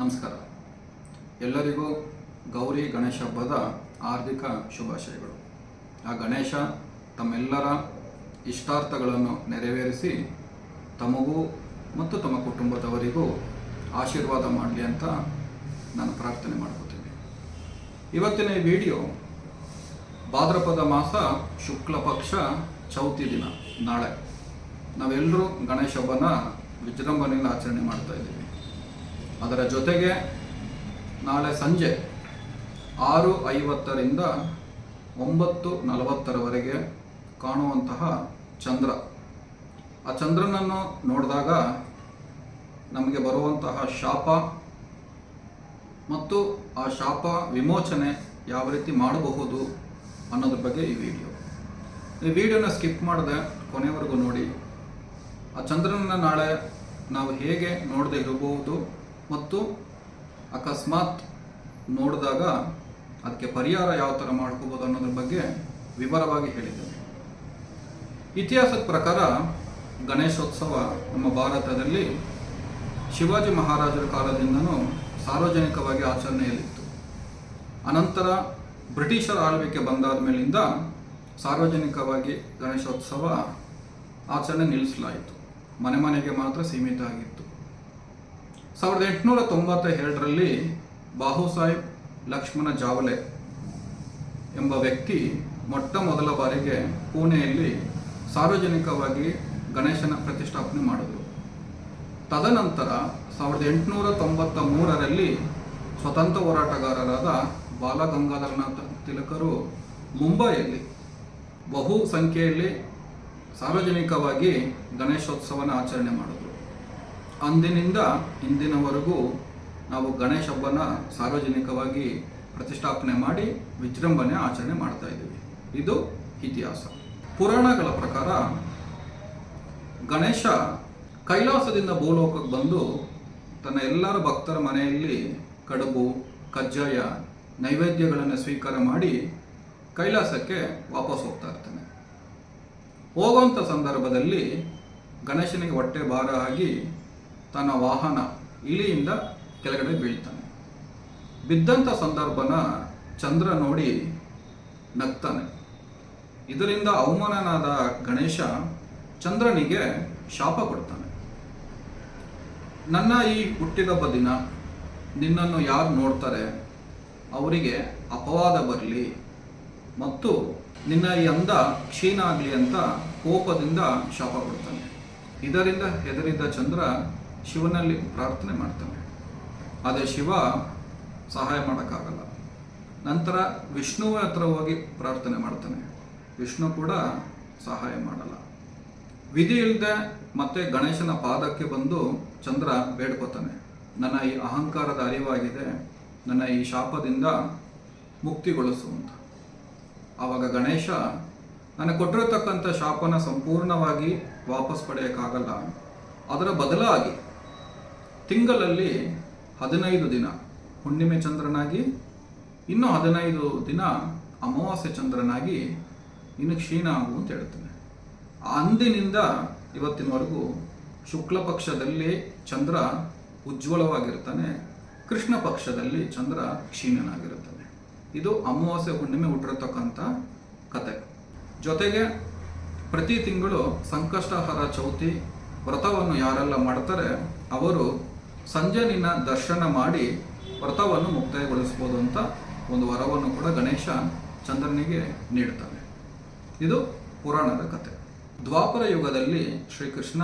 ನಮಸ್ಕಾರ. ಎಲ್ಲರಿಗೂ ಗೌರಿ ಗಣೇಶ ಹಬ್ಬದ ಹಾರ್ದಿಕ ಶುಭಾಶಯಗಳು. ಆ ಗಣೇಶ ತಮ್ಮೆಲ್ಲರ ಇಷ್ಟಾರ್ಥಗಳನ್ನು ನೆರವೇರಿಸಿ ತಮಗೂ ಮತ್ತು ತಮ್ಮ ಕುಟುಂಬದವರಿಗೂ ಆಶೀರ್ವಾದ ಮಾಡಲಿ ಅಂತ ನಾನು ಪ್ರಾರ್ಥನೆ ಮಾಡ್ಕೋತೀನಿ. ಇವತ್ತಿನ ಈ ವಿಡಿಯೋ ಭಾದ್ರಪದ ಮಾಸ ಶುಕ್ಲ ಪಕ್ಷ ಚೌತಿ ದಿನ. ನಾಳೆ ನಾವೆಲ್ಲರೂ ಗಣೇಶ ಹಬ್ಬನ ವಿಜೃಂಭಣೆಯಿಂದ ಆಚರಣೆ ಮಾಡ್ತಾ ಇದ್ದೀವಿ. ಅದರ ಜೊತೆಗೆ ನಾಳೆ ಸಂಜೆ ಆರು ಐವತ್ತರಿಂದ ಒಂಬತ್ತು ನಲವತ್ತರವರೆಗೆ ಕಾಣುವಂತಹ ಚಂದ್ರ. ಆ ಚಂದ್ರನನ್ನು ನೋಡಿದಾಗ ನಮಗೆ ಬರುವಂತಹ ಶಾಪ ಮತ್ತು ಆ ಶಾಪ ವಿಮೋಚನೆ ಯಾವ ರೀತಿ ಮಾಡಬಹುದು ಅನ್ನೋದ್ರ ಬಗ್ಗೆ ಈ ವಿಡಿಯೋ. ಈ ವಿಡಿಯೋನ ಸ್ಕಿಪ್ ಮಾಡಿದೆ ಕೊನೆವರೆಗೂ ನೋಡಿ. ಆ ಚಂದ್ರನನ್ನು ನಾಳೆ ನಾವು ಹೇಗೆ ನೋಡದೆ ಇರಬಹುದು ಮತ್ತು ಅಕಸ್ಮಾತ್ ನೋಡಿದಾಗ ಅದಕ್ಕೆ ಪರಿಹಾರ ಯಾವ ಥರ ಮಾಡ್ಕೋಬೋದು ಅನ್ನೋದ್ರ ಬಗ್ಗೆ ವಿವರವಾಗಿ ಹೇಳಿದ್ದೇನೆ. ಇತಿಹಾಸದ ಪ್ರಕಾರ ಗಣೇಶೋತ್ಸವ ನಮ್ಮ ಭಾರತದಲ್ಲಿ ಶಿವಾಜಿ ಮಹಾರಾಜರ ಕಾಲದಿಂದನೂ ಸಾರ್ವಜನಿಕವಾಗಿ ಆಚರಣೆಯಲ್ಲಿತ್ತು. ಅನಂತರ ಬ್ರಿಟಿಷರ ಆಳ್ವಿಕೆ ಬಂದಾದ ಮೇಲಿಂದ ಸಾರ್ವಜನಿಕವಾಗಿ ಗಣೇಶೋತ್ಸವ ಆಚರಣೆ ನಿಲ್ಲಿಸಲಾಯಿತು. ಮನೆ ಮನೆಗೆ ಮಾತ್ರ ಸೀಮಿತ ಆಗಿತ್ತು. ಸಾವಿರದ ಎಂಟುನೂರ ತೊಂಬತ್ತ ಎರಡರಲ್ಲಿ ಬಾಹು ಸಾಹೇಬ್ ಲಕ್ಷ್ಮಣ ಜಾವಲೆ ಎಂಬ ವ್ಯಕ್ತಿ ಮೊಟ್ಟ ಮೊದಲ ಬಾರಿಗೆ ಪುಣೆಯಲ್ಲಿ ಸಾರ್ವಜನಿಕವಾಗಿ ಗಣೇಶನ ಪ್ರತಿಷ್ಠಾಪನೆ ಮಾಡಿದರು. ತದನಂತರ ಸಾವಿರದ ಎಂಟುನೂರ ತೊಂಬತ್ತ ಮೂರರಲ್ಲಿ ಸ್ವತಂತ್ರ ಹೋರಾಟಗಾರರಾದ ಬಾಲಗಂಗಾಧರನಾಥ ತಿಲಕರು ಮುಂಬೈಯಲ್ಲಿ ಬಹು ಸಂಖ್ಯೆಯಲ್ಲಿ ಸಾರ್ವಜನಿಕವಾಗಿ ಗಣೇಶೋತ್ಸವನ ಆಚರಣೆ ಮಾಡಿದ್ರು. ಅಂದಿನಿಂದ ಇಂದಿನವರೆಗೂ ನಾವು ಗಣೇಶ ಹಬ್ಬನ ಸಾರ್ವಜನಿಕವಾಗಿ ಪ್ರತಿಷ್ಠಾಪನೆ ಮಾಡಿ ವಿಜೃಂಭಣೆ ಆಚರಣೆ ಮಾಡ್ತಾ ಇದ್ದೀವಿ. ಇದು ಇತಿಹಾಸ. ಪುರಾಣಗಳ ಪ್ರಕಾರ ಗಣೇಶ ಕೈಲಾಸದಿಂದ ಭೂಲೋಕಕ್ಕೆ ಬಂದು ತನ್ನ ಎಲ್ಲರ ಭಕ್ತರ ಮನೆಯಲ್ಲಿ ಕಡುಬು, ಕಜ್ಜಾಯ, ನೈವೇದ್ಯಗಳನ್ನು ಸ್ವೀಕಾರ ಮಾಡಿ ಕೈಲಾಸಕ್ಕೆ ವಾಪಸ್ ಹೋಗ್ತಾ ಇರ್ತಾನೆ. ಹೋಗುವಂಥ ಸಂದರ್ಭದಲ್ಲಿ ಗಣೇಶನಿಗೆ ಹೊಟ್ಟೆ ಭಾರ ಆಗಿ ತನ್ನ ವಾಹನ ಇಲಿಯಿಂದ ಕೆಳಗಡೆ ಬೀಳ್ತಾನೆ. ಬಿದ್ದಂಥ ಸಂದರ್ಭನ ಚಂದ್ರ ನೋಡಿ ನಗ್ತಾನೆ. ಇದರಿಂದ ಅವಮಾನನಾದ ಗಣೇಶ ಚಂದ್ರನಿಗೆ ಶಾಪ ಕೊಡ್ತಾನೆ. ನನ್ನ ಈ ಹುಟ್ಟಿದಬ್ಬ ದಿನ ನಿನ್ನನ್ನು ಯಾರು ನೋಡ್ತಾರೆ? ಅವರಿಗೆ ಅಪವಾದ ಬರಲಿ ಮತ್ತು ನಿನ್ನ ಈ ಅಂದ ಕ್ಷೀಣ ಆಗಲಿ ಅಂತ ಕೋಪದಿಂದ ಶಾಪ ಕೊಡ್ತಾನೆ. ಇದರಿಂದ ಹೆದರಿದ್ದ ಚಂದ್ರ ಶಿವನಲ್ಲಿ ಪ್ರಾರ್ಥನೆ ಮಾಡ್ತಾನೆ. ಆದರೆ ಶಿವ ಸಹಾಯ ಮಾಡೋಕ್ಕಾಗಲ್ಲ. ನಂತರ ವಿಷ್ಣುವ ಹತ್ರ ಹೋಗಿ ಪ್ರಾರ್ಥನೆ ಮಾಡ್ತಾನೆ. ವಿಷ್ಣು ಕೂಡ ಸಹಾಯ ಮಾಡಲ್ಲ. ವಿಧಿ ಇಲ್ಲದೆ ಮತ್ತೆ ಗಣೇಶನ ಪಾದಕ್ಕೆ ಬಂದು ಚಂದ್ರ ಬೇಡ್ಕೋತಾನೆ. ನನ್ನ ಈ ಅಹಂಕಾರದ ಅರಿವಾಗಿದೆ. ನನ್ನ ಈ ಶಾಪದಿಂದ ಮುಕ್ತಿಗೊಳಿಸು ಅಂತ. ಆವಾಗ ಗಣೇಶ, ನನಗೆ ಕೊಟ್ಟಿರತಕ್ಕಂಥ ಶಾಪನ ಸಂಪೂರ್ಣವಾಗಿ ವಾಪಸ್ ಪಡೆಯೋಕ್ಕಾಗಲ್ಲ. ಅದರ ಬದಲಾಗಿ ತಿಂಗಳಲ್ಲಿ ಹದಿನೈದು ದಿನ ಹುಣ್ಣಿಮೆ ಚಂದ್ರನಾಗಿ, ಇನ್ನು ಹದಿನೈದು ದಿನ ಅಮಾವಾಸ್ಯೆ ಚಂದ್ರನಾಗಿ ಇನ್ನು ಕ್ಷೀಣ ಆಗು ಅಂತ ಹೇಳ್ತಾನೆ. ಅಂದಿನಿಂದ ಇವತ್ತಿನವರೆಗೂ ಶುಕ್ಲ ಪಕ್ಷದಲ್ಲಿ ಚಂದ್ರ ಉಜ್ವಲವಾಗಿರ್ತಾನೆ, ಕೃಷ್ಣ ಪಕ್ಷದಲ್ಲಿ ಚಂದ್ರ ಕ್ಷೀಣನಾಗಿರುತ್ತಾನೆ. ಇದು ಅಮಾವಾಸ್ಯೆ ಹುಣ್ಣಿಮೆ ಹುಟ್ಟಿರತಕ್ಕಂಥ ಕತೆ. ಜೊತೆಗೆ ಪ್ರತಿ ತಿಂಗಳು ಸಂಕಷ್ಟಹರ ಚೌತಿ ವ್ರತವನ್ನು ಯಾರೆಲ್ಲ ಮಾಡ್ತಾರೆ, ಅವರು ಸಂಜನಿನ ದರ್ಶನ ಮಾಡಿ ವ್ರತವನ್ನು ಮುಕ್ತಾಯಗೊಳಿಸಬಹುದು ಅಂತ ಒಂದು ವರವನ್ನು ಕೂಡ ಗಣೇಶ ಚಂದ್ರನಿಗೆ ನೀಡ್ತಾನೆ. ಇದು ಪುರಾಣದ ಕತೆ. ದ್ವಾಪರ ಯುಗದಲ್ಲಿ ಶ್ರೀಕೃಷ್ಣ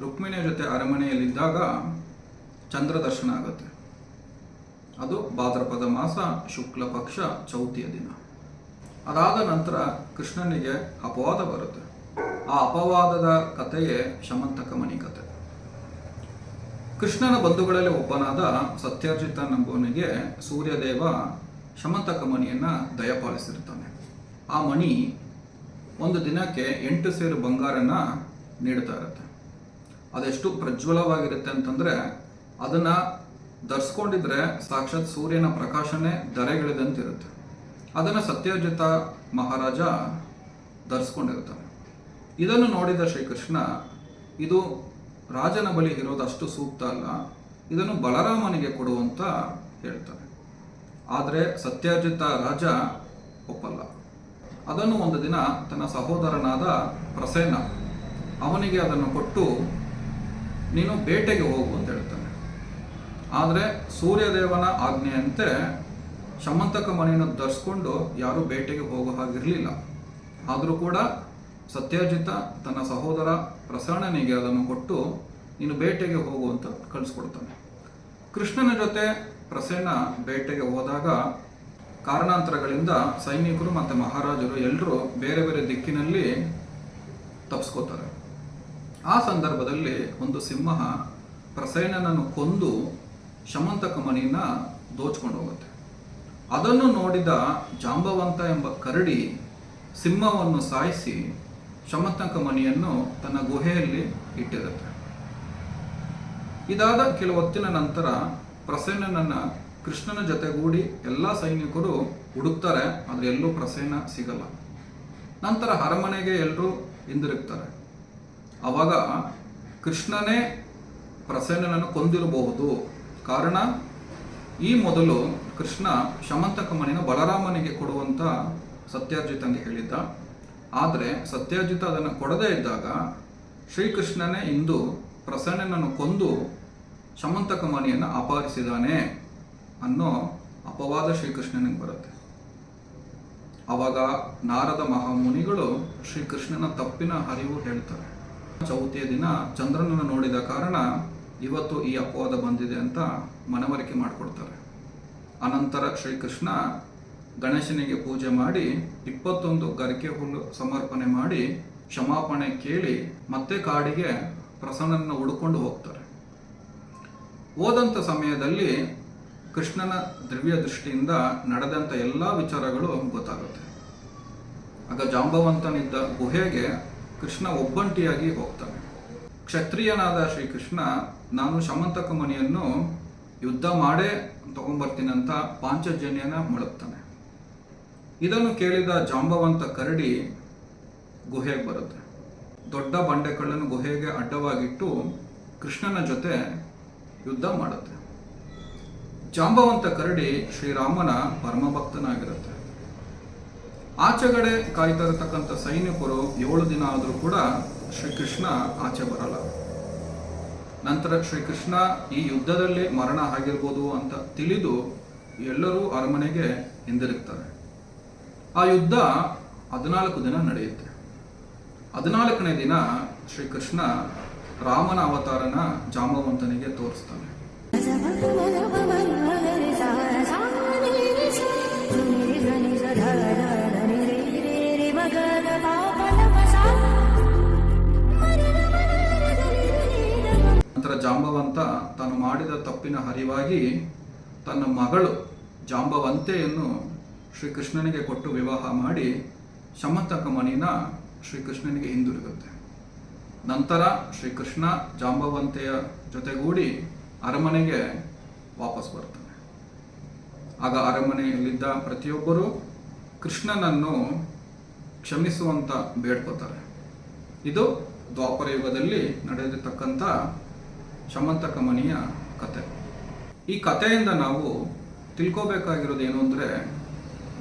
ರುಕ್ಮಿಣಿಯ ಜೊತೆ ಅರಮನೆಯಲ್ಲಿದ್ದಾಗ ಚಂದ್ರ ದರ್ಶನ ಆಗುತ್ತೆ. ಅದು ಭಾದ್ರಪದ ಮಾಸ, ಶುಕ್ಲ ಪಕ್ಷ, ಚೌತಿಯ ದಿನ. ಅದಾದ ನಂತರ ಕೃಷ್ಣನಿಗೆ ಅಪವಾದ ಬರುತ್ತೆ. ಆ ಅಪವಾದದ ಕಥೆಯೇ ಶಮಂತಕ ಮಣಿ ಕತೆ ಕೃಷ್ಣನ ಬಂಧುಗಳಲ್ಲಿ ಒಬ್ಬನಾದ ಸತ್ಯಾರ್ಜಿತ ನಂಬುವನಿಗೆ ಸೂರ್ಯದೇವ ಶಮಂತಕ ಮಣಿಯನ್ನು ದಯಪಾಲಿಸಿರ್ತಾನೆ ಆ ಮಣಿ ಒಂದು ದಿನಕ್ಕೆ ಎಂಟು ಸೇರು ಬಂಗಾರನ ನೀಡ್ತಾ ಇರುತ್ತೆ. ಅದೆಷ್ಟು ಪ್ರಜ್ವಲವಾಗಿರುತ್ತೆ ಅಂತಂದ್ರೆ ಅದನ್ನ ಧರಿಸ್ಕೊಂಡಿದ್ರೆ ಸಾಕ್ಷಾತ್ ಸೂರ್ಯನ ಪ್ರಕಾಶನೇ ಧರೆಗಿಳಿದಂತಿರುತ್ತೆ ಅದನ್ನು ಸತ್ಯಜಿತ ಮಹಾರಾಜ ಧರಿಸ್ಕೊಂಡಿರ್ತಾನೆ ಇದನ್ನು ನೋಡಿದ ಶ್ರೀಕೃಷ್ಣ, ಇದು ರಾಜನ ಬಳಿ ಇರೋದು ಅಷ್ಟು ಸೂಕ್ತ ಅಲ್ಲ. ಇದನ್ನು ಬಲರಾಮನಿಗೆ ಕೊಡುವಂತ ಹೇಳ್ತಾರೆ. ಆದರೆ ಸತ್ಯಾಜಿತ ರಾಜ ಒಪ್ಪಲ್ಲ. ಅದನ್ನು ಒಂದು ದಿನ ತನ್ನ ಸಹೋದರನಾದ ಪ್ರಸೇನ ಅವನಿಗೆ ಅದನ್ನು ಕೊಟ್ಟು, ನೀನು ಬೇಟೆಗೆ ಹೋಗು ಅಂತ ಹೇಳ್ತಾನೆ. ಆದರೆ ಸೂರ್ಯದೇವನ ಆಜ್ಞೆಯಂತೆ ಶಮಂತಕ ಮಣಿಯನ್ನು ಧರಿಸ್ಕೊಂಡು ಯಾರೂ ಬೇಟೆಗೆ ಹೋಗೋ ಹಾಗಿರಲಿಲ್ಲ. ಆದರೂ ಕೂಡ ಸತ್ಯಾಜಿತ ತನ್ನ ಸಹೋದರ ಪ್ರಸರಣನಿಗೆ ಅದನ್ನು ಕೊಟ್ಟು ನೀನು ಬೇಟೆಗೆ ಹೋಗು ಅಂತ ಕಳಿಸ್ಕೊಡ್ತಾನೆ. ಕೃಷ್ಣನ ಜೊತೆ ಪ್ರಸೇನ ಬೇಟೆಗೆ ಹೋದಾಗ ಕಾರಣಾಂತರಗಳಿಂದ ಸೈನಿಕರು ಮತ್ತು ಮಹಾರಾಜರು ಎಲ್ಲರೂ ಬೇರೆ ಬೇರೆ ದಿಕ್ಕಿನಲ್ಲಿ ತಪ್ಪಿಸ್ಕೋತಾರೆ ಆ ಸಂದರ್ಭದಲ್ಲಿ ಒಂದು ಸಿಂಹ ಪ್ರಸೇನನನ್ನು ಕೊಂದು ಶಮಂತಕ ಮಣಿನ ದೋಚ್ಕೊಂಡು ಹೋಗುತ್ತೆ. ಅದನ್ನು ನೋಡಿದ ಜಾಂಬವಂತ ಎಂಬ ಕರಡಿ ಸಿಂಹವನ್ನು ಸಾಯಿಸಿ ಶಮಂತಕ ಮಣಿಯನ್ನು ತನ್ನ ಗುಹೆಯಲ್ಲಿ ಇಟ್ಟಿರುತ್ತೆ. ಇದಾದ ಕೆಲ ಹೊತ್ತಿನ ನಂತರ ಪ್ರಸೇನನನ್ನ ಕೃಷ್ಣನ ಜೊತೆಗೂಡಿ ಎಲ್ಲ ಸೈನಿಕರು ಹುಡುಕ್ತಾರೆ, ಆದರೆ ಎಲ್ಲೂ ಪ್ರಸೇನ ಸಿಗಲ್ಲ. ನಂತರ ಅರಮನೆಗೆ ಎಲ್ಲರೂ ಹಿಂದಿರುಗ್ತಾರೆ. ಅವಾಗ ಕೃಷ್ಣನೇ ಪ್ರಸನ್ನನನ್ನು ಕೊಂದಿರಬಹುದು. ಕಾರಣ, ಈ ಮೊದಲು ಕೃಷ್ಣ ಶಮಂತಕ ಮಣಿನ ಬಲರಾಮನಿಗೆ ಕೊಡುವಂತ ಸತ್ಯಾರ್ಜಿತಂಗೆ ಹೇಳಿದ್ದ. ಆದರೆ ಸತ್ಯಾಜಿತ ಅದನ್ನು ಕೊಡದೇ ಇದ್ದಾಗ ಶ್ರೀಕೃಷ್ಣನೇ ಇಂದು ಪ್ರಸನ್ನನನ್ನು ಕೊಂದು ಶಮಂತಕ ಮನೆಯನ್ನು ಅಪಹರಿಸಿದಾನೆ ಅನ್ನೋ ಅಪವಾದ ಶ್ರೀಕೃಷ್ಣನಿಗೆ ಬರುತ್ತೆ. ಅವಾಗ ನಾರದ ಮಹಾಮುನಿಗಳು ಶ್ರೀಕೃಷ್ಣನ ತಪ್ಪಿನ ಹರಿವು ಹೇಳ್ತಾರೆ. ಚೌತಿಯ ದಿನ ಚಂದ್ರನನ್ನು ನೋಡಿದ ಕಾರಣ ಇವತ್ತು ಈ ಅಪವಾದ ಬಂದಿದೆ ಅಂತ ಮನವರಿಕೆ ಮಾಡಿಕೊಡ್ತಾರೆ. ಅನಂತರ ಶ್ರೀಕೃಷ್ಣ ಗಣೇಶನಿಗೆ ಪೂಜೆ ಮಾಡಿ ಇಪ್ಪತ್ತೊಂದು ಗರಿಕೆ ಹುಲ್ಲು ಸಮರ್ಪಣೆ ಮಾಡಿ ಕ್ಷಮಾಪಣೆ ಕೇಳಿ ಮತ್ತೆ ಕಾಡಿಗೆ ಪ್ರಸನ್ನನ ಹುಡುಕೊಂಡು ಹೋಗ್ತಾರೆ. ಹೋದಂಥ ಸಮಯದಲ್ಲಿ ಕೃಷ್ಣನ ದ್ರವ್ಯ ದೃಷ್ಟಿಯಿಂದ ನಡೆದಂಥ ಎಲ್ಲ ವಿಚಾರಗಳು ಗೊತ್ತಾಗುತ್ತೆ. ಆಗ ಜಾಂಬವಂತನಿದ್ದ ಗುಹೆಗೆ ಕೃಷ್ಣ ಒಬ್ಬಂಟಿಯಾಗಿ ಹೋಗ್ತಾನೆ. ಕ್ಷತ್ರಿಯನಾದ ಶ್ರೀಕೃಷ್ಣ, ನಾನು ಶಮಂತಕ ಮನೆಯನ್ನು ಯುದ್ಧ ಮಾಡೇ ತಗೊಂಬರ್ತೀನಂತ ಅಂತ ಪಾಂಚಜನ್ಯನ ಮಳಗ್ತಾನೆ. ಇದನ್ನು ಕೇಳಿದ ಜಾಂಬವಂತ ಕರಡಿ ಗುಹೆಗೆ ಬರುತ್ತೆ. ದೊಡ್ಡ ಬಂಡೆಕಳ್ಳನ್ನು ಗುಹೆಗೆ ಅಡ್ಡವಾಗಿಟ್ಟು ಕೃಷ್ಣನ ಜೊತೆ ಯುದ್ಧ ಮಾಡುತ್ತೆ. ಜಾಂಬವಂತ ಕರಡಿ ಶ್ರೀರಾಮನ ಪರಮಭಕ್ತನಾಗಿರುತ್ತೆ. ಆಚೆಗಡೆ ಕಾಯ್ತಾ ಇರತಕ್ಕಂಥ ಸೈನಿಕರು ಏಳು ದಿನ ಆದರೂ ಕೂಡ ಶ್ರೀಕೃಷ್ಣ ಆಚೆ ಬರಲ್ಲ. ನಂತರ ಶ್ರೀಕೃಷ್ಣ ಈ ಯುದ್ಧದಲ್ಲಿ ಮರಣ ಆಗಿರ್ಬೋದು ಅಂತ ತಿಳಿದು ಎಲ್ಲರೂ ಅರಮನೆಗೆ ಹಿಂದಿರುಗ್ತಾರೆ. ಆ ಯುದ್ಧ ಹದಿನಾಲ್ಕು ದಿನ ನಡೆಯುತ್ತೆ. ಹದಿನಾಲ್ಕನೇ ದಿನ ಶ್ರೀಕೃಷ್ಣ ರಾಮನ ಅವತಾರನ ಜಾಂಬವಂತನಿಗೆ ತೋರಿಸ್ತಾನೆ. ನಂತರ ಜಾಂಬವಂತ ತಾನು ಮಾಡಿದ ತಪ್ಪಿನ ಹರಿವಾಗಿ ತನ್ನ ಮಗಳು ಜಾಂಬವಂತೆಯನ್ನು ಶ್ರೀಕೃಷ್ಣನಿಗೆ ಕೊಟ್ಟು ವಿವಾಹ ಮಾಡಿ ಶಮಂತಕ ಮನಿನ ಶ್ರೀಕೃಷ್ಣನಿಗೆ ಹಿಂದಿರುಗುತ್ತೆ. ನಂತರ ಶ್ರೀಕೃಷ್ಣ ಜಾಂಬವಂತೆಯ ಜೊತೆಗೂಡಿ ಅರಮನೆಗೆ ವಾಪಸ್ ಬರ್ತಾನೆ. ಆಗ ಅರಮನೆಯಲ್ಲಿದ್ದ ಪ್ರತಿಯೊಬ್ಬರು ಕೃಷ್ಣನನ್ನು ಕ್ಷಮಿಸುವಂತ ಬೇಡ್ಕೋತಾರೆ. ಇದು ದ್ವಾಪರ ಯುಗದಲ್ಲಿ ನಡೆದಿರ್ತಕ್ಕಂಥ ಶಮಂತಕ ಮಣಿಯ ಕತೆ. ಈ ಕಥೆಯಿಂದ ನಾವು ತಿಳ್ಕೋಬೇಕಾಗಿರೋದು ಏನು ಅಂದರೆ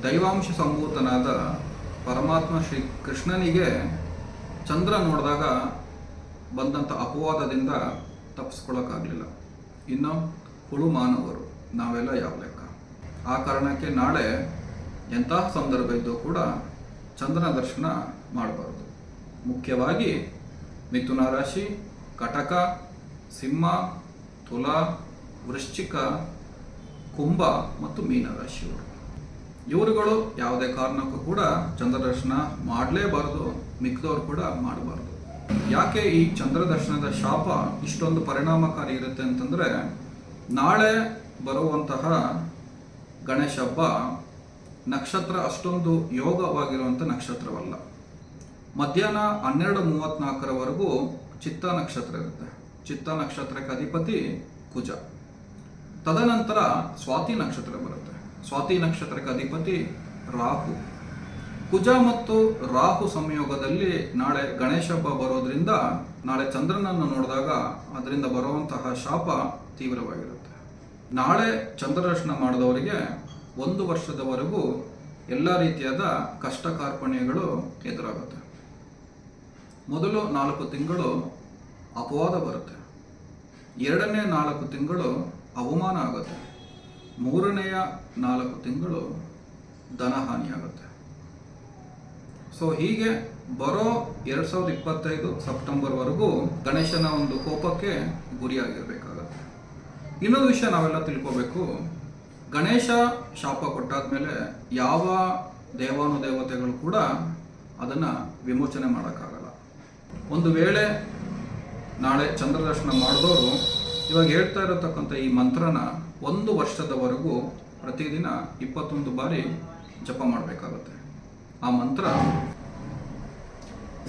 ದೈವಾಂಶ ಸಂಭೂತನಾದ ಪರಮಾತ್ಮ ಶ್ರೀ ಕೃಷ್ಣನಿಗೆ ಚಂದ್ರ ನೋಡಿದಾಗ ಬಂದಂಥ ಅಪವಾದದಿಂದ ತಪ್ಪಿಸ್ಕೊಳ್ಳೋಕ್ಕಾಗಲಿಲ್ಲ ಇನ್ನು ಹುಳು ಮಾನವರು ನಾವೆಲ್ಲ ಯಾವ ಲೆಕ್ಕ? ಆ ಕಾರಣಕ್ಕೆ ನಾಳೆ ಎಂತಹ ಸಂದರ್ಭ ಇದ್ದೂ ಕೂಡ ಚಂದ್ರನ ದರ್ಶನ ಮಾಡಬಾರ್ದು. ಮುಖ್ಯವಾಗಿ ಮಿಥುನ ರಾಶಿ, ಕಟಕ, ಸಿಂಹ, ತುಲಾ, ವೃಶ್ಚಿಕ, ಕುಂಭ ಮತ್ತು ಮೀನ ರಾಶಿಯವರು. ಇವರುಗಳು ಯಾವುದೇ ಕಾರಣಕ್ಕೂ ಕೂಡ ಚಂದ್ರದರ್ಶನ ಮಾಡಲೇಬಾರದು ಮಿಕ್ಕದವ್ರು ಕೂಡ ಮಾಡಬಾರ್ದು. ಯಾಕೆ ಈ ಚಂದ್ರದರ್ಶನದ ಶಾಪ ಇಷ್ಟೊಂದು ಪರಿಣಾಮಕಾರಿ ಇರುತ್ತೆ ಅಂತಂದ್ರೆ, ನಾಳೆ ಬರುವಂತಹ ಗಣೇಶ ಹಬ್ಬ ನಕ್ಷತ್ರ ಅಷ್ಟೊಂದು ಯೋಗವಾಗಿರುವಂಥ ನಕ್ಷತ್ರವಲ್ಲ. ಮಧ್ಯಾಹ್ನ ಹನ್ನೆರಡು ಮೂವತ್ನಾಲ್ಕರವರೆಗೂ ಚಿತ್ತ ನಕ್ಷತ್ರ ಇರುತ್ತೆ. ಚಿತ್ತ ನಕ್ಷತ್ರಕ್ಕೆ ಅಧಿಪತಿ ಕುಜ. ತದನಂತರ ಸ್ವಾತಿ ನಕ್ಷತ್ರ ಬರುತ್ತೆ. ಸ್ವಾತಿ ನಕ್ಷತ್ರಕ್ಕೆ ಅಧಿಪತಿ ರಾಹು. ಕುಜ ಮತ್ತು ರಾಹು ಸಂಯೋಗದಲ್ಲಿ ನಾಳೆ ಗಣೇಶ ಹಬ್ಬ ಬರೋದ್ರಿಂದ ನಾಳೆ ಚಂದ್ರನನ್ನು ನೋಡಿದಾಗ ಅದರಿಂದ ಬರುವಂತಹ ಶಾಪ ತೀವ್ರವಾಗಿರುತ್ತೆ. ನಾಳೆ ಚಂದ್ರದರ್ಶನ ಮಾಡಿದವರಿಗೆ ಒಂದು ವರ್ಷದವರೆಗೂ ಎಲ್ಲ ರೀತಿಯಾದ ಕಷ್ಟ ಕಾರ್ಪಣ್ಯಗಳು ಎದುರಾಗುತ್ತೆ. ಮೊದಲು ನಾಲ್ಕು ತಿಂಗಳು ಅಪವಾದ ಬರುತ್ತೆ. ಎರಡನೇ ನಾಲ್ಕು ತಿಂಗಳು ಅವಮಾನ ಆಗುತ್ತೆ. ಮೂರನೆಯ ನಾಲ್ಕು ತಿಂಗಳು ಧನಹಾನಿ ಆಗುತ್ತೆ ಸೊ ಹೀಗೆ ಬರೋ ಎರಡು ಸಾವಿರದ ಇಪ್ಪತ್ತೈದು ಸೆಪ್ಟೆಂಬರ್ವರೆಗೂ ಗಣೇಶನ ಒಂದು ಕೋಪಕ್ಕೆ ಗುರಿಯಾಗಿರ್ಬೇಕಾಗತ್ತೆ. ಇನ್ನೊಂದು ವಿಷಯ ನಾವೆಲ್ಲ ತಿಳ್ಕೋಬೇಕು. ಗಣೇಶ ಶಾಪ ಕೊಟ್ಟಾದ್ಮೇಲೆ ಯಾವ ದೇವಾನುದೇವತೆಗಳು ಕೂಡ ಅದನ್ನು ವಿಮೋಚನೆ ಮಾಡೋಕ್ಕಾಗಲ್ಲ. ಒಂದು ವೇಳೆ ನಾಳೆ ಚಂದ್ರದರ್ಶನ ಮಾಡಿದವರು ಇವಾಗ ಹೇಳ್ತಾ ಇರತಕ್ಕಂಥ ಈ ಮಂತ್ರನ ಒಂದು ವರ್ಷದವರೆಗೂ ಪ್ರತಿದಿನ ಇಪ್ಪತ್ತೊಂದು ಬಾರಿ ಜಪ ಮಾಡಬೇಕಾಗುತ್ತೆ. ಆ ಮಂತ್ರ,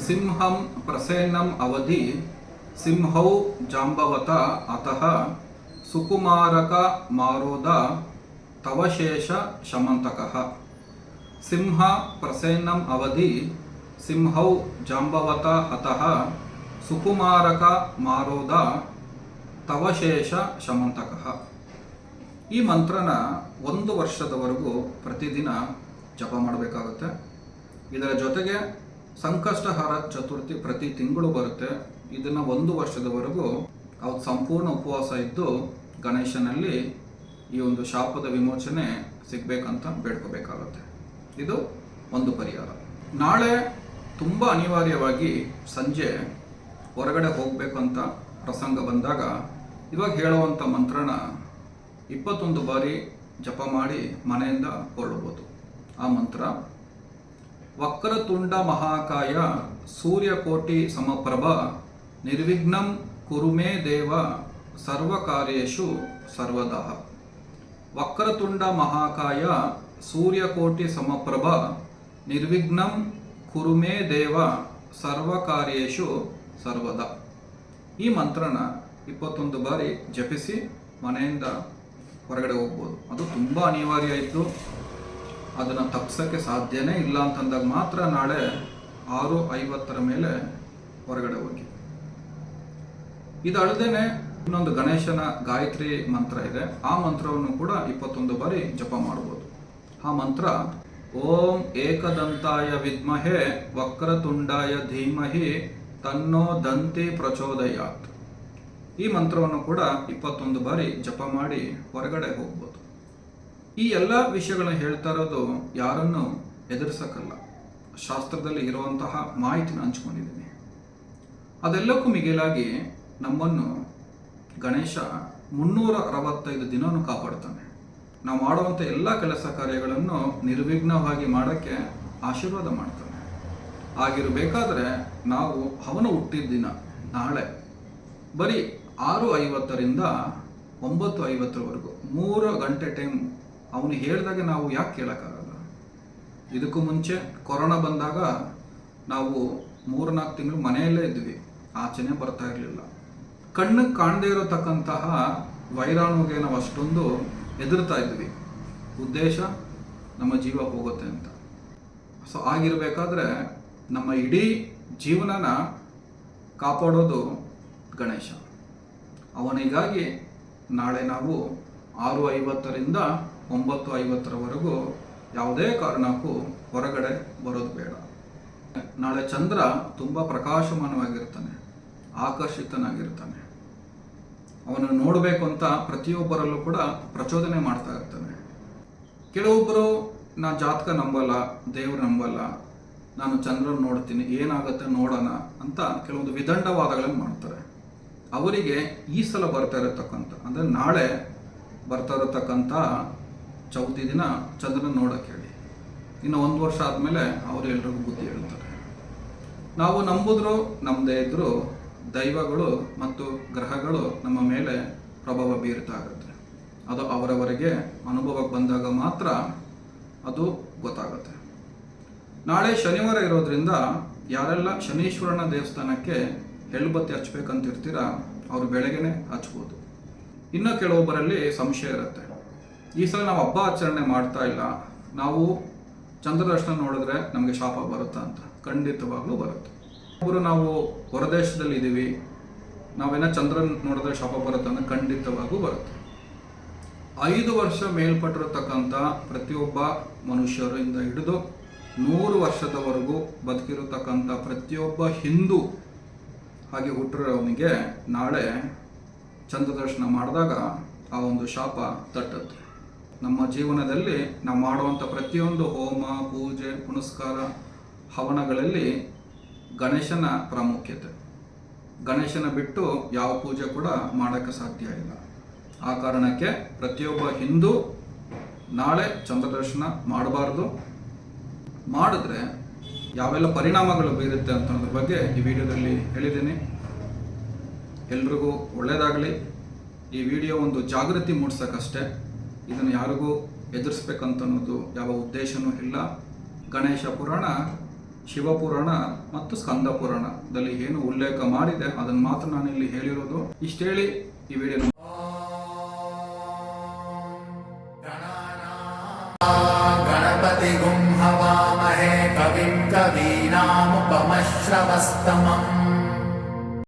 ಸಿಂಹಂ ಪ್ರಸೇನಂ ಅವಧಿ ಸಿಂಹೌ ಜಾಂಬವತ ಅತಃ ಸುಕುಮಾರಕ ಮಾರೋದ ತವಶೇಷ ಶಮಂತಕಃ. ಸಿಂಹ ಪ್ರಸೇನಂ ಅವಧಿ ಸಿಂಹೌ ಜಾಂಬವತ ಅತಃ ಸುಕುಮಾರಕ ಮಾರೋದ ತವಶೇಷ ಶಮಂತಕಃ. ಈ ಮಂತ್ರನ ಒಂದು ವರ್ಷದವರೆಗೂ ಪ್ರತಿದಿನ ಜಪ ಮಾಡಬೇಕಾಗುತ್ತೆ. ಇದರ ಜೊತೆಗೆ ಸಂಕಷ್ಟಹಾರ ಚತುರ್ಥಿ ಪ್ರತಿ ತಿಂಗಳು ಬರುತ್ತೆ. ಇದನ್ನು ಒಂದು ವರ್ಷದವರೆಗೂ ಅವತ್ತು ಸಂಪೂರ್ಣ ಉಪವಾಸ ಇದ್ದು ಗಣೇಶನಲ್ಲಿ ಈ ಒಂದು ಶಾಪದ ವಿಮೋಚನೆ ಸಿಗಬೇಕಂತ ಬೇಡ್ಕೋಬೇಕಾಗುತ್ತೆ. ಇದು ಒಂದು ಪರಿಹಾರ. ನಾಳೆ ತುಂಬ ಅನಿವಾರ್ಯವಾಗಿ ಸಂಜೆ ಹೊರಗಡೆ ಹೋಗಬೇಕು ಅಂತ ಪ್ರಸಂಗ ಬಂದಾಗ ಇವಾಗ ಹೇಳುವಂಥ ಮಂತ್ರನ ಇಪ್ಪತ್ತೊಂದು ಬಾರಿ ಜಪ ಮಾಡಿ ಮನೆಯಿಂದ ಹೊರಡಬಹುದು ಆ ಮಂತ್ರ, ವಕ್ರತುಂಡ ಮಹಾಕಾಯ ಸೂರ್ಯಕೋಟಿ ಸಮಪ್ರಭ ನಿರ್ವಿಘ್ನಂ ಕುರುಮೇ ದೇವ ಸರ್ವಕಾರ್ಯೇಷು ಸರ್ವದಾ. ವಕ್ರತುಂಡ ಮಹಾಕಾಯ ಸೂರ್ಯಕೋಟಿ ಸಮಪ್ರಭ ನಿರ್ವಿಘ್ನಂ ಕುರುಮೇ ದೇವ ಸರ್ವಕಾರ್ಯೇಷು ಸರ್ವದ. ಈ ಮಂತ್ರನ ಇಪ್ಪತ್ತೊಂದು ಬಾರಿ ಜಪಿಸಿ ಮನೆಯಿಂದ ಹೊರಗಡೆ ಹೋಗ್ಬೋದು. ಅದು ತುಂಬ ಅನಿವಾರ್ಯ ಇದ್ದು, ಅದನ್ನು ತಪ್ಪಿಸೋಕ್ಕೆ ಸಾಧ್ಯನೇ ಇಲ್ಲ ಅಂತಂದಾಗ ಮಾತ್ರ ನಾಳೆ ಆರು ಐವತ್ತರ ಮೇಲೆ ಹೊರಗಡೆ ಹೋಗಿ. ಇದಲ್ಲದೇನೆ ಇನ್ನೊಂದು ಗಣೇಶನ ಗಾಯತ್ರಿ ಮಂತ್ರ ಇದೆ. ಆ ಮಂತ್ರವನ್ನು ಕೂಡ ಇಪ್ಪತ್ತೊಂದು ಬಾರಿ ಜಪ ಮಾಡ್ಬೋದು. ಆ ಮಂತ್ರ, ಓಂ ಏಕದಂತಾಯ ವಿದ್ಮಹೆ ವಕ್ರತುಂಡಾಯ ಧೀಮಹಿ ತನ್ನೋ ದಂತಿ ಪ್ರಚೋದಯಾತ್. ಈ ಮಂತ್ರವನ್ನು ಕೂಡ ಇಪ್ಪತ್ತೊಂದು ಬಾರಿ ಜಪ ಮಾಡಿ ಹೊರಗಡೆ ಹೋಗ್ಬೋದು. ಈ ಎಲ್ಲ ವಿಷಯಗಳನ್ನು ಹೇಳ್ತಾ ಇರೋದು ಯಾರನ್ನು ಎದುರಿಸಕ್ಕಲ್ಲ. ಶಾಸ್ತ್ರದಲ್ಲಿ ಇರುವಂತಹ ಮಾಹಿತಿನ ಹಂಚ್ಕೊಂಡಿದ್ದೀನಿ. ಅದೆಲ್ಲಕ್ಕೂ ಮಿಗಿಲಾಗಿ ನಮ್ಮನ್ನು ಗಣೇಶ ಮುನ್ನೂರ ಅರವತ್ತೈದು ದಿನವನ್ನು ಕಾಪಾಡ್ತಾನೆ. ನಾವು ಮಾಡುವಂಥ ಎಲ್ಲ ಕೆಲಸ ಕಾರ್ಯಗಳನ್ನು ನಿರ್ವಿಘ್ನವಾಗಿ ಮಾಡೋಕ್ಕೆ ಆಶೀರ್ವಾದ ಮಾಡ್ತಾನೆ. ಆಗಿರಬೇಕಾದ್ರೆ ನಾವು ಅವನು ಹುಟ್ಟಿದ ದಿನ ನಾಳೆ. ಬರೀ ಆರು ಐವತ್ತರಿಂದ ಒಂಬತ್ತು ಐವತ್ತರವರೆಗೂ. ಮೂರು ಗಂಟೆ ಟೈಮ್ ಅವನು ಹೇಳಿದಾಗ ನಾವು ಯಾಕೆ ಕೇಳೋಕ್ಕಾಗಲ್ಲ? ಇದಕ್ಕೂ ಮುಂಚೆ ಕೊರೋನಾ ಬಂದಾಗ ನಾವು ಮೂರು ನಾಲ್ಕು ತಿಂಗಳು ಮನೆಯಲ್ಲೇ ಇದ್ವಿ. ಆಚೆನೆ ಬರ್ತಾ ಇರಲಿಲ್ಲ. ಕಣ್ಣಿಗೆ ಕಾಣದೇ ಇರತಕ್ಕಂತಹ ವೈರಾಣುಗೆ ನಾವು ಅಷ್ಟೊಂದು ಹೆದರ್ತಾ ಇದ್ವಿ. ಉದ್ದೇಶ, ನಮ್ಮ ಜೀವ ಹೋಗುತ್ತೆ ಅಂತ. ಸೊ, ಆಗಿರಬೇಕಾದ್ರೆ ನಮ್ಮ ಇಡೀ ಜೀವನನ ಕಾಪಾಡೋದು ಗಣೇಶ. ಅವನಿಗಾಗಿ ನಾಳೆ ನಾವು ಆರು ಐವತ್ತರಿಂದ ಒಂಬತ್ತು ಐವತ್ತರವರೆಗೂ ಯಾವುದೇ ಕಾರಣಕ್ಕೂ ಹೊರಗಡೆ ಬರೋದು ಬೇಡ. ನಾಳೆ ಚಂದ್ರ ತುಂಬ ಪ್ರಕಾಶಮಾನವಾಗಿರ್ತಾನೆ, ಆಕರ್ಷಿತನಾಗಿರ್ತಾನೆ. ಅವನನ್ನು ನೋಡಬೇಕು ಅಂತ ಪ್ರತಿಯೊಬ್ಬರಲ್ಲೂ ಕೂಡ ಪ್ರಚೋದನೆ ಮಾಡ್ತಾ ಇರ್ತಾನೆ. ಕೆಲವೊಬ್ಬರು, ನಾ ಜಾತಕ ನಂಬಲ್ಲ, ದೇವ್ರು ನಂಬಲ್ಲ, ನಾನು ಚಂದ್ರನ ನೋಡ್ತೀನಿ, ಏನಾಗುತ್ತೆ ನೋಡೋಣ ಅಂತ ಕೆಲವೊಂದು ವಿದಂಡವಾದಗಳನ್ನು ಮಾಡ್ತಾರೆ. ಅವರಿಗೆ ಈ ಸಲ ಬರ್ತಾ ಇರತಕ್ಕಂಥ, ಅಂದರೆ ನಾಳೆ ಬರ್ತಾ ಇರತಕ್ಕಂಥ ಚೌತಿ ದಿನ ಚಂದ್ರನ ನೋಡೋಕೆ ಹೇಳಿ. ಇನ್ನು ಒಂದು ವರ್ಷ ಆದಮೇಲೆ ಅವರು ಎಲ್ರಿಗೂ ಬುದ್ಧಿ ಹೇಳ್ತಾರೆ. ನಾವು ನಂಬಿದ್ರು ನಮ್ಮದೇ ಇದ್ದರೂ ದೈವಗಳು ಮತ್ತು ಗ್ರಹಗಳು ನಮ್ಮ ಮೇಲೆ ಪ್ರಭಾವ ಬೀರ್ತಾ ಇರುತ್ತೆ. ಅದು ಅವರವರಿಗೆ ಅನುಭವಕ್ಕೆ ಬಂದಾಗ ಮಾತ್ರ ಅದು ಗೊತ್ತಾಗುತ್ತೆ. ನಾಳೆ ಶನಿವಾರ ಇರೋದ್ರಿಂದ ಯಾರೆಲ್ಲ ಶನೀಶ್ವರನ ದೇವಸ್ಥಾನಕ್ಕೆ ಎಳ್ಳುಬತ್ತಿ ಹಚ್ಬೇಕಂತ ಇರ್ತೀರ? ಅವರು ಬೆಳಗ್ಗೆನೆ ಹಚ್ಬೋದು. ಇನ್ನು ಕೆಲವೊಬ್ಬರಲ್ಲಿ ಸಂಶಯ ಇರುತ್ತೆ. ಈ ಸಲ ನಾವು ಹಬ್ಬ ಆಚರಣೆ ಮಾಡ್ತಾ ಇಲ್ಲ. ನಾವು ಚಂದ್ರದರ್ಶನ ನೋಡಿದ್ರೆ ನಮಗೆ ಶಾಪ ಬರುತ್ತಾ ಅಂತ. ಖಂಡಿತವಾಗ್ಲೂ ಬರುತ್ತೆ. ಒಬ್ಬರು ನಾವು ಹೊರದೇಶದಲ್ಲಿ ಇದ್ದೀವಿ ನಾವೇನ ಚಂದ್ರನ್ ನೋಡಿದ್ರೆ ಶಾಪ ಬರುತ್ತೆ ಅಂದ್ರೆ ಖಂಡಿತವಾಗೂ ಬರುತ್ತೆ. ಐದು ವರ್ಷ ಮೇಲ್ಪಟ್ಟಿರತಕ್ಕಂಥ ಪ್ರತಿಯೊಬ್ಬ ಮನುಷ್ಯರಿಂದ ಹಿಡಿದು ನೂರು ವರ್ಷದವರೆಗೂ ಬದುಕಿರತಕ್ಕಂಥ ಪ್ರತಿಯೊಬ್ಬ ಹಿಂದೂ ಹಾಗೆ ಹುಟ್ಟಿರೋವನಿಗೆ ನಾಳೆ ಚಂದ್ರದರ್ಶನ ಮಾಡಿದಾಗ ಆ ಒಂದು ಶಾಪ ತಟ್ಟುತ್ತೆ ನಮ್ಮ ಜೀವನದಲ್ಲಿ ನಾವು ಮಾಡುವಂಥ ಪ್ರತಿಯೊಂದು ಹೋಮ, ಪೂಜೆ, ಪುನಸ್ಕಾರ, ಹವನಗಳಲ್ಲಿ ಗಣೇಶನ ಪ್ರಾಮುಖ್ಯತೆ. ಗಣೇಶನ ಬಿಟ್ಟು ಯಾವ ಪೂಜೆ ಕೂಡ ಮಾಡೋಕ್ಕೆ ಸಾಧ್ಯ ಇಲ್ಲ. ಆ ಕಾರಣಕ್ಕೆ ಪ್ರತಿಯೊಬ್ಬ ಹಿಂದೂ ನಾಳೆ ಚಂದ್ರದರ್ಶನ ಮಾಡಬಾರ್ದು. ಮಾಡಿದ್ರೆ ಯಾವೆಲ್ಲ ಪರಿಣಾಮಗಳು ಬೀರುತ್ತೆ ಅಂತ ಅನ್ನೋದ್ರ ಬಗ್ಗೆ ಈ ವಿಡಿಯೋದಲ್ಲಿ ಹೇಳಿದ್ದೀನಿ. ಎಲ್ರಿಗೂ ಒಳ್ಳೆಯದಾಗಲಿ ಈ ವಿಡಿಯೋ ಒಂದು ಜಾಗೃತಿ ಮೂಡಿಸೋಕ್ಕಷ್ಟೇ ಇದನ್ನು ಯಾರಿಗೂ ಅನ್ನೋದು ಯಾವ ಉದ್ದೇಶನೂ ಇಲ್ಲ. ಗಣೇಶ ಪುರಾಣ ಶಿವಪುರಾಣ ಮತ್ತು ಸ್ಕಂದ ಪುರಾಣದಲ್ಲಿ ಏನು ಉಲ್ಲೇಖ ಮಾಡಿದೆ ಅದನ್ನು ಮಾತ್ರ ನಾನು ಇಲ್ಲಿ ಹೇಳಿರೋದು. ಇಷ್ಟೇಳಿ ಈ ವಿಡಿಯೋ কাজ তামাম